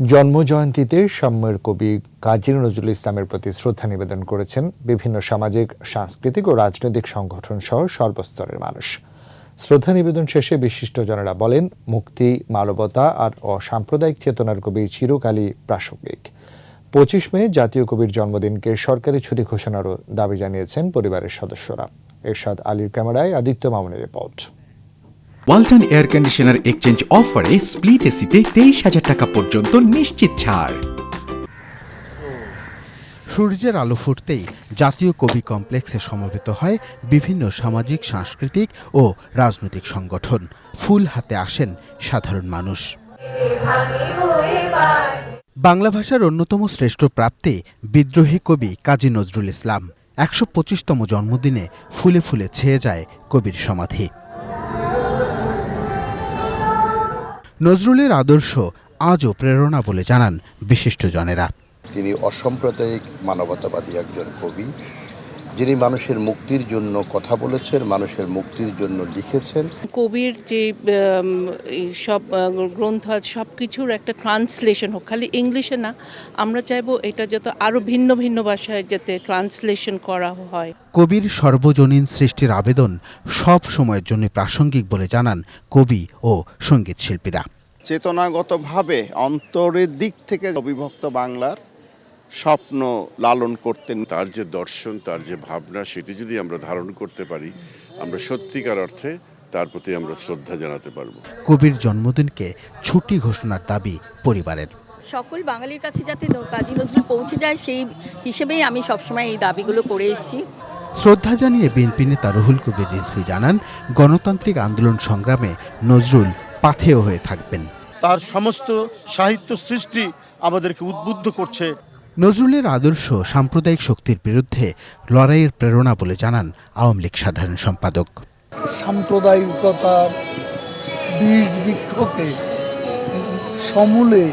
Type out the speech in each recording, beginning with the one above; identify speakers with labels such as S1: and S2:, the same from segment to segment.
S1: জন্মজয়ন্তীতে সাম্যের কবি কাজী নজরুল ইসলামের প্রতি শ্রদ্ধা নিবেদন করেছেন বিভিন্ন সামাজিক, সাংস্কৃতিক ও রাজনৈতিক সংগঠন সহ সর্বস্তরের মানুষ। শ্রদ্ধা নিবেদন শেষে বিশিষ্টজনেরা বলেন, মুক্তি, মানবতা আর অসাম্প্রদায়িক চেতনার কবি চিরকালই প্রাসঙ্গিক। পঁচিশ মে জাতীয় কবির জন্মদিনকে সরকারি ছুটি ঘোষণারও দাবি জানিয়েছেন পরিবারের সদস্যরা। এরশাদ আলীর ক্যামেরায় আদিত্য মামুনের report.
S2: Walton air conditioner exchange অফারে স্প্লিট এসিতে তেইশ হাজার টাকা পর্যন্ত নিশ্চিত ছাড়। সূর্যের আলো ফুটতেই জাতীয় কবি কমপ্লেক্সে সমবেত হয় বিভিন্ন সামাজিক, সাংস্কৃতিক ও রাজনৈতিক সংগঠন। ফুল হাতে আসেন সাধারণ মানুষ। বাংলা ভাষার অন্যতম শ্রেষ্ঠ প্রাপ্তি বিদ্রোহী কবি কাজী নজরুল ইসলাম। একশো পঁচিশতম জন্মদিনে ফুলে ফুলে ছেয়ে যায় কবির সমাধি। নজরুলের আদর্শ আজও প্রেরণা বলে জানান বিশিষ্টজনেরা।
S3: তিনি অসাম্প্রদায়িক মানবতাবাদী একজন কবি। যিনি মানুষের মুক্তির জন্য কথা বলেছেন মানুষের মুক্তির জন্য লিখেছেন।
S4: কবির যে এই সব গ্রন্থ আছে সব কিছুর একটা ট্রান্সলেশন হোক খালি ইংলিশে না আমরা চাইব এটা যত আরও ভিন্ন ভিন্ন ভাষায় যাতে ট্রান্সলেশন করা হয়।
S2: কবির সর্বজনীন সৃষ্টির আবেদন সব সময়ের জন্য প্রাসঙ্গিক বলে জানান কবি ও সংগীত শিল্পীরা।
S5: চেতনাগতভাবে অন্তরের দিক থেকে অবিভক্ত বাংলার স্বপ্ন লালন করতেন।
S6: তার যে দর্শন তার যে ভাবনা সেটি যদি আমরা ধারণ করতে পারি আমরা সত্যিকার অর্থে তার প্রতি আমরা শ্রদ্ধা জানাতে পারব।
S2: কবির জন্মদিনকে ছুটি ঘোষণার দাবি পরিবারের।
S7: সকল বাঙালির কাছে যাতে ন- কাজী নজরুল পৌঁছে যায় সেই হিসেবেই আমি সবসময় এই দাবিগুলো করে এসেছি।
S2: শ্রদ্ধা জানিয়ে বিএনপি নেতা রুহুল কবির রিজভী জানান গণতান্ত্রিক আন্দোলন সংগ্রামে নজরুল পাথেয় হয়ে থাকবেন।
S8: তার সমস্ত সাহিত্য সৃষ্টি আমাদেরকে উদ্বুদ্ধ করছে।
S2: নজরুলের আদর্শ সাম্প্রদায়িক শক্তির বিরুদ্ধে লড়াইয়ের প্রেরণা বলে জানান আওয়ামী লীগ সাধারণ সম্পাদক।
S9: সাম্প্রদায়িকতার বীজ বৃক্ষকে সমূলে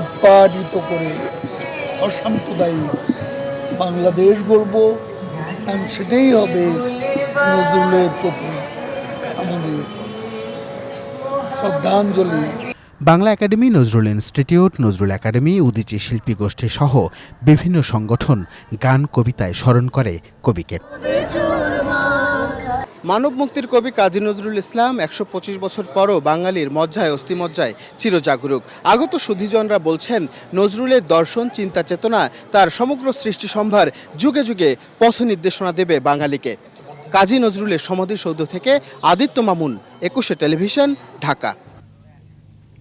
S9: উৎপাদিত করে অসাম্প্রদায়িক বাংলাদেশ গড়ব এবং সেটাই হবে নজরুলের প্রতি আমাদের শ্রদ্ধাঞ্জলি।
S2: Bangla academy, Nazrul institute, Nazrul academy, Udichi Shilpi Goshthi সহ বিভিন্ন সংগঠন গান কবিতায় স্মরণ করে কবিকে।
S10: মানব মুক্তির কবি কাজী নজরুল ইসলাম একশো পঁচিশ বছর পরও বাঙালির মজ্জায়, অস্থিমজ্জায় চিরজাগরুক। আগত সুধীজনরা বলছেন, নজরুলের দর্শন, চিন্তা, চেতনা তার সমগ্র সৃষ্টি সম্ভার যুগে যুগে পথ নির্দেশনা দেবে বাঙালিকে। কাজী নজরুলের সমাধিসৌধ থেকে আদিত্য মামুন, একুশে টেলিভিশন, ঢাকা।